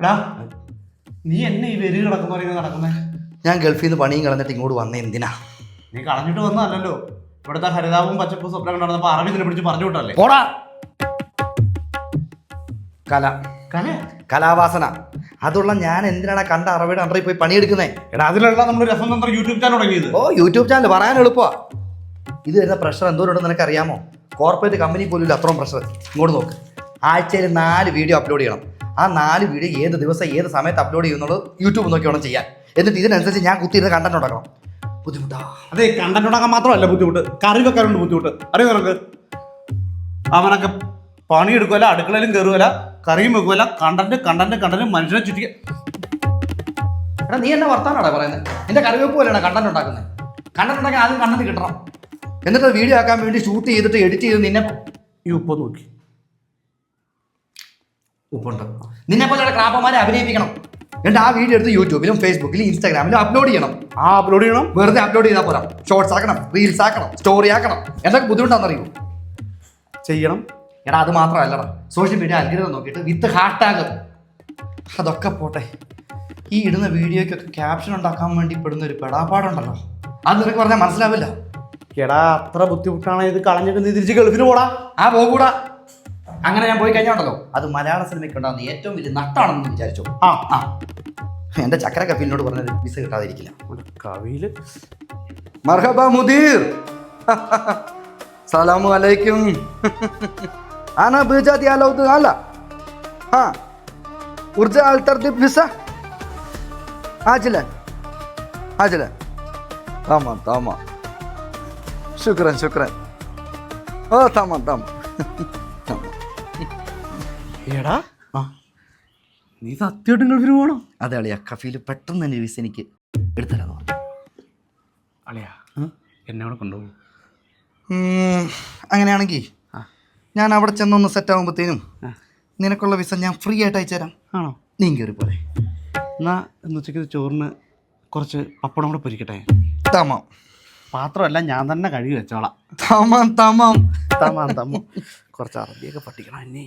എടാ നീ എന്നെ ഈ വെരി കിടക്കുന്ന പറയുന്നത് നടക്കുന്നേ? ഞാൻ ഗൾഫിൽ നിന്ന് പണിയും കളഞ്ഞിട്ട് ഇങ്ങോട്ട് വന്ന എന്തിനാ? നീ കളഞ്ഞിട്ട് വന്നതല്ലോ ഇവിടുത്തെ ഹരിതാവും പച്ചപ്പും സ്വപ്നം കണ്ടപ്പോ അറബി ഇതിനെ പിടിച്ച് പറഞ്ഞു വിട്ടല്ലേ പോടാ. കല. കല? കലാവാസന. അതുള്ള ഞാൻ എന്തിനാണ് കണ്ട അറബിയുടെ അണ്ടറിൽ പോയി പണിയെടുക്കുന്നേ? എടാ അതിലുള്ള നമ്മൾ രസം തന്ത്ര യൂട്യൂബ് ചാനൽ തുടങ്ങിയത്. ഓ യൂട്യൂബ് ചാനൽ പറയാൻ എളുപ്പമാ. ഇത് വരുന്ന പ്രഷർ എന്തോരുണ്ടെന്ന് നിനക്ക് അറിയാമോ? കോർപ്പറേറ്റ് കമ്പനി പോലും ഇല്ല അത്രയും പ്രഷർ ഇങ്ങോട്ട് നോക്ക്. ആഴ്ചയിൽ നാല് വീഡിയോ അപ്ലോഡ് ചെയ്യണം. ആ നാല് വീഡിയോ ഏത് ദിവസം ഏത് സമയത്ത് അപ്ലോഡ് ചെയ്യുന്നുള്ളത് യൂട്യൂബ് നോക്കി വേണം ചെയ്യാൻ. എന്നിട്ട് ഇതിനനുസരിച്ച് ഞാൻ കുത്തിയിരുന്ന് കണ്ടന്റ് ഉണ്ടാക്കണം. ബുദ്ധിമുട്ടാ. അതെ കണ്ടന്റ് ഉണ്ടാക്കാൻ മാത്രമല്ല ബുദ്ധിമുട്ട്. കറി വെക്കാനുണ്ട് ബുദ്ധിമുട്ട്. അറിയോ നിനക്ക്? അവനൊക്കെ പണിയെടുക്കുമല്ല അടുക്കളയിലും കയറുമല്ല കറിയും വെക്കുമല്ല കണ്ടന്റ് കണ്ടന്റ് കണ്ടന്റ് മനുഷ്യനെ ചുറ്റി എടാ നീ എന്നെ വർത്താനാടാ പറയുന്നത് എന്റെ കറിവെപ്പ് പോലെയാണ് കണ്ടന്റ് ഉണ്ടാക്കുന്നത് കണ്ടന്റ് ഉണ്ടാക്കാൻ ആദ്യം കണ്ടന്റ് കിട്ടണം. എന്നിട്ട് വീഡിയോ ആക്കാൻ വേണ്ടി ഷൂട്ട് ചെയ്തിട്ട് എഡിറ്റ് ചെയ്ത് നിന്നെ ഈ ഉപ്പ് നോക്കി. ഉപ്പുണ്ട്. നിന്നെ പോലെയുള്ള ക്രാപ്പന്മാരെ അഭിനയിപ്പിക്കണം. എന്നിട്ട് ആ വീഡിയോ എടുത്ത് യൂട്യൂബിലും ഫേസ്ബുക്കിലും ഇൻസ്റ്റാഗ്രാമിലും അപ്ലോഡ് ചെയ്യണം. ആ അപ്ലോഡ് ചെയ്യണം? വെറുതെ അപ്ലോഡ് ചെയ്താൽ പോരാ. ഷോർട്സ് ആക്കണം റീൽസ് ആക്കണം സ്റ്റോറി ആക്കണം. എന്തൊക്കെ ബുദ്ധിമുട്ടാണെന്നറിയോ? ചെയ്യണം. എടാ അത് മാത്രമല്ലടാ. സോഷ്യൽ മീഡിയ അൽഗരിതം നോക്കിയിട്ട് വിത്ത് ഹാഷ്ടാഗ് അതൊക്കെ പോട്ടെ. ഈ ഇടുന്ന വീഡിയോയ്ക്കൊക്കെ ക്യാപ്ഷൻ ഉണ്ടാക്കാൻ വേണ്ടി പെടുന്ന ഒരു പെടാപ്പാടുണ്ടല്ലോ. അത് നിനക്ക് പറഞ്ഞാൽ മനസ്സിലാവില്ല. എടാ അത്ര ബുദ്ധിമുട്ടാണ് ഇത് കളഞ്ഞിട്ട് നീ തിരിച്ച് ഗൾഫിന് പോടാ. ആ പോകൂടാ. അങ്ങനെ ഞാൻ പോയി കഴിഞ്ഞാണല്ലോ. അത് മലയാള സിനിമയ്ക്ക് ഉണ്ടാകുന്ന ഏറ്റവും വലിയ നട്ടാണെന്ന് വിചാരിച്ചു. ആ. ആ. എന്റെ ചക്കര കഫീലിനോട് പറഞ്ഞത് വിസ കിട്ടാതിരിക്കില്ല. കവിയിൽ. മർഹബ മുദീർ. സലാമു അലൈക്കും. ആന ബീജാതി അലൗദ് അല ആ. ഉർജ അൽ തർത്തിബ് വിസ ആജിലൻ ആജിലൻ തമാം തമാം. ശുക്രൻ ശുക്രൻ. ഓ താമ തമാം. എടാ. നീ സത്യമായിട്ടും ഗൾഫിന് പോകണം അതെ അളിയാ കഫീൽ പെട്ടെന്ന് തന്നെ വിസ എനിക്ക് എടുത്തരാന്ന് പറഞ്ഞു. അളിയാ എന്നെ അവിടെ കൊണ്ടുപോകും. അങ്ങനെയാണെങ്കിൽ ഞാൻ അവിടെ ചെന്നൊന്ന് സെറ്റ് ആകുമ്പോഴത്തേനും നിനക്കുള്ള വിസ ഞാൻ ഫ്രീ ആയിട്ട് അയച്ചു തരാം ആണോ? നീ കയറി പോലെ എന്നാ ഇന്ന് ഉച്ചയ്ക്ക് ചോറിന് കുറച്ച് പപ്പടം കൂടെ പൊരിക്കട്ടെ? തമാം. പാത്രമല്ല ഞാൻ തന്നെ കഴുകി വെച്ചോളാം. തമാം തമാം. തമാം തമാം. കുറച്ച് അറബിയൊക്കെ പഠിക്കണം എന്നെ.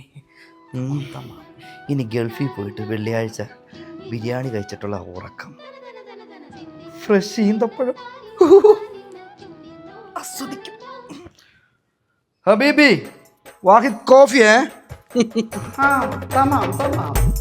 ഇനി ഗൾഫിൽ പോയിട്ട് വെള്ളിയാഴ്ച ബിരിയാണി കഴിച്ചിട്ടുള്ള ഉറക്കം. ഫ്രഷ് ഈന്തപ്പഴം. ആസ്വദിക്കും. ഹബീബി വാഹിദ് കോഫി ഏ ആ തമാം തമാം